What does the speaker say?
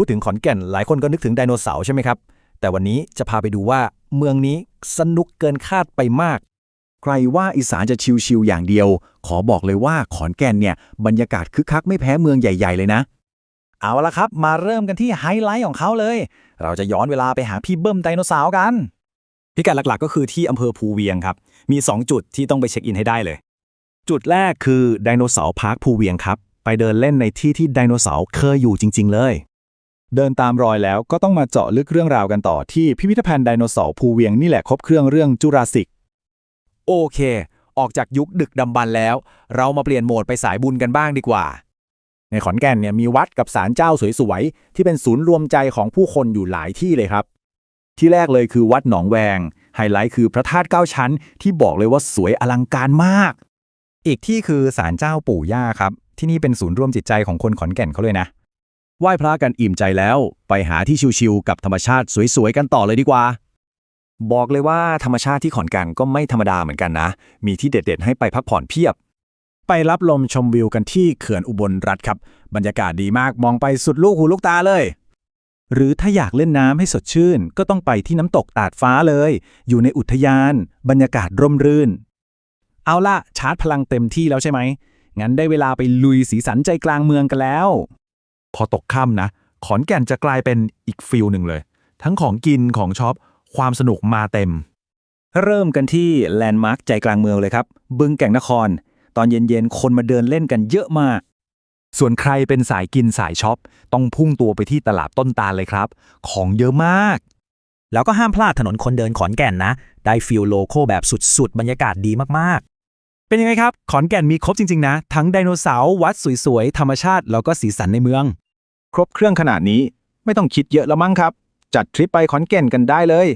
พูดถึงขอนแก่นหลายคนก็นึกถึงไดโนเสาร์ใช่ไหมครับ แต่วันนี้จะพาไปดูว่าเมืองนี้สนุกเกินคาดไปมาก ใครว่าอีสานจะชิวๆอย่างเดียว ขอบอกเลยว่าขอนแก่นเนี่ยบรรยากาศคึกคักไม่แพ้เมืองใหญ่ ๆ เลยนะ เอาละครับ มาเริ่มกันที่ไฮไลท์ของเขาเลย เราจะย้อนเวลาไปหาพี่เบิ้มไดโนเสาร์กัน พิกัดหลักๆ ก็คือที่อำเภอภูเวียงครับ มี 2 จุดที่ต้องไปเช็คอินให้ได้เลย จุดแรกคือไดโนเสาร์พาร์คภูเวียงครับ ไปเดินเล่นในที่ที่ไดโนเสาร์เคยอยู่จริง ๆ เลย เดินตามรอยแล้วก็ต้องมาเจาะลึกเรื่องราวกันต่อที่พิพิธภัณฑ์ไดโนเสาร์ภูเวียงนี่แหละครบเครื่องเรื่องจุราสสิก โอเค ออกจากยุคดึกดำบรรพ์แล้ว เรามาเปลี่ยนโหมดไปสายบุญกันบ้างดีกว่า ในขอนแก่นเนี่ยมีวัดกับศาลเจ้าสวยๆ ที่เป็นศูนย์รวมใจของผู้คนอยู่หลายที่เลยครับ ที่แรกเลยคือวัดหนองแวง ไฮไลท์คือพระธาตุเก้าชั้น ที่บอกเลยว่าสวยอลังการมาก อีกที่คือศาลเจ้าปู่ย่าครับ ที่นี่เป็นศูนย์รวมจิตใจของคนขอนแก่นเขาเลยนะ ไหว้พระกันอิ่มใจแล้ว ไปหาที่ชิวๆกับธรรมชาติสวยๆกันต่อเลยดีกว่า บอกเลยว่าธรรมชาติที่ขอนแก่นก็ไม่ธรรมดาเหมือนกันนะ มีที่เด็ดๆ ให้ไปพักผ่อนเพียบ ไปรับลมชมวิวกันที่เขื่อนอุบลรัฐครับ บรรยากาศดีมากมองไปสุดลูกหูลูกตาเลย หรือถ้าอยากเล่นน้ำให้สดชื่น ก็ต้องไปที่น้ำตกตาดฟ้าเลย อยู่ในอุทยาน บรรยากาศร่มรื่น เอาล่ะชาร์จพลังเต็มที่แล้วใช่ไหมงั้นได้เวลาไปลุยสีสันใจกลางเมืองกันแล้ว พอตกค่ำนะ ขอนแก่นจะกลายเป็นอีกฟิลหนึ่งเลย ทั้งของกินของช็อป ความสนุกมาเต็ม เริ่มกันที่แลนด์มาร์คใจกลางเมืองเลยครับ บึงแก่งนคร ตอนเย็นๆ คนมาเดินเล่นกันเยอะมาก ส่วนใครเป็นสายกินสายช็อป ต้องพุ่งตัวไปที่ตลาดต้นตาลเลยครับ ของเยอะมาก แล้วก็ห้ามพลาดถนนคนเดินขอนแก่นนะ ได้ฟิลโลโก้แบบสุดๆ บรรยากาศดีมากๆ เป็นยังไงครับ ขอนแก่นมีครบจริง ๆ นะ ทั้งไดโนเสาร์วัดสวยๆ ธรรมชาติ แล้วก็สีสันในเมือง ครบเครื่องขนาดนี้ไม่ต้องคิดเยอะแล้วมั้งครับ จัดทริปไปขอนแก่นกันได้เลย